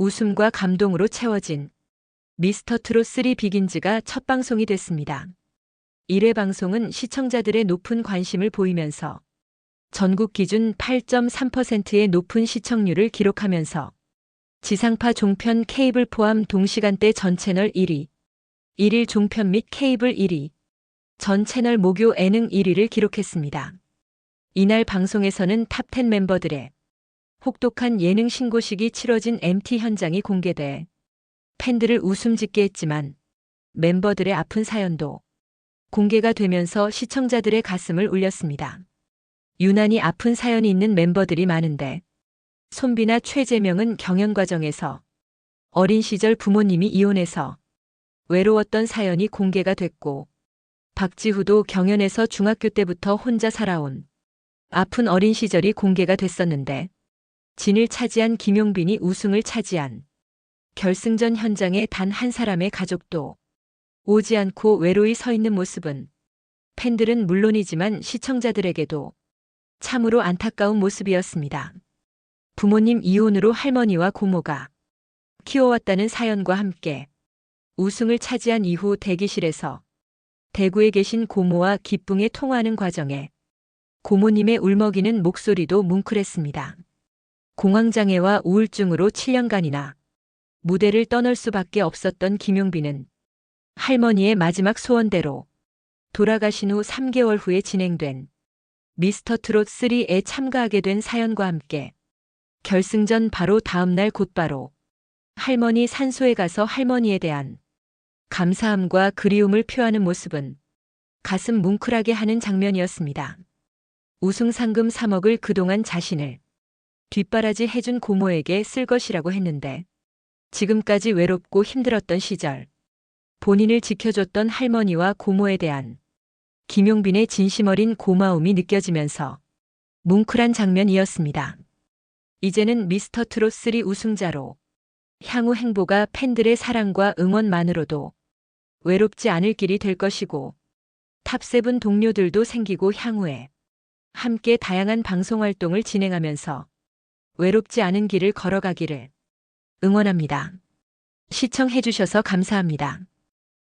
웃음과 감동으로 채워진 미스터 트롯 3 비긴즈가 첫 방송이 됐습니다. 1회 방송은 시청자들의 높은 관심을 보이면서 전국 기준 8.3%의 높은 시청률을 기록하면서 지상파 종편 케이블 포함 동시간대 전 채널 1위, 1일 종편 및 케이블 1위, 전 채널 목요 예능 1위를 기록했습니다. 이날 방송에서는 탑10 멤버들의 혹독한 예능 신고식이 치러진 MT 현장이 공개돼 팬들을 웃음 짓게 했지만 멤버들의 아픈 사연도 공개가 되면서 시청자들의 가슴을 울렸습니다. 유난히 아픈 사연이 있는 멤버들이 많은데 손비나 최재명은 경연 과정에서 어린 시절 부모님이 이혼해서 외로웠던 사연이 공개가 됐고 박지후도 경연에서 중학교 때부터 혼자 살아온 아픈 어린 시절이 공개가 됐었는데 진을 차지한 김용빈이 우승을 차지한 결승전 현장에 단 한 사람의 가족도 오지 않고 외로이 서 있는 모습은 팬들은 물론이지만 시청자들에게도 참으로 안타까운 모습이었습니다. 부모님 이혼으로 할머니와 고모가 키워왔다는 사연과 함께 우승을 차지한 이후 대기실에서 대구에 계신 고모와 기쁨에 통화하는 과정에 고모님의 울먹이는 목소리도 뭉클했습니다. 공황장애와 우울증으로 7년간이나 무대를 떠날 수밖에 없었던 김용빈은 할머니의 마지막 소원대로 돌아가신 후 3개월 후에 진행된 미스터 트롯 3에 참가하게 된 사연과 함께 결승전 바로 다음날 곧바로 할머니 산소에 가서 할머니에 대한 감사함과 그리움을 표하는 모습은 가슴 뭉클하게 하는 장면이었습니다. 우승 상금 3억을 그동안 자신을 뒷바라지 해준 고모에게 쓸 것이라고 했는데 지금까지 외롭고 힘들었던 시절 본인을 지켜줬던 할머니와 고모에 대한 김용빈의 진심 어린 고마움이 느껴지면서 뭉클한 장면이었습니다. 이제는 미스터 트롯 3 우승자로 향후 행보가 팬들의 사랑과 응원만으로도 외롭지 않을 길이 될 것이고 탑세븐 동료들도 생기고 향후에 함께 다양한 방송 활동을 진행하면서 외롭지 않은 길을 걸어가기를 응원합니다. 시청해주셔서 감사합니다.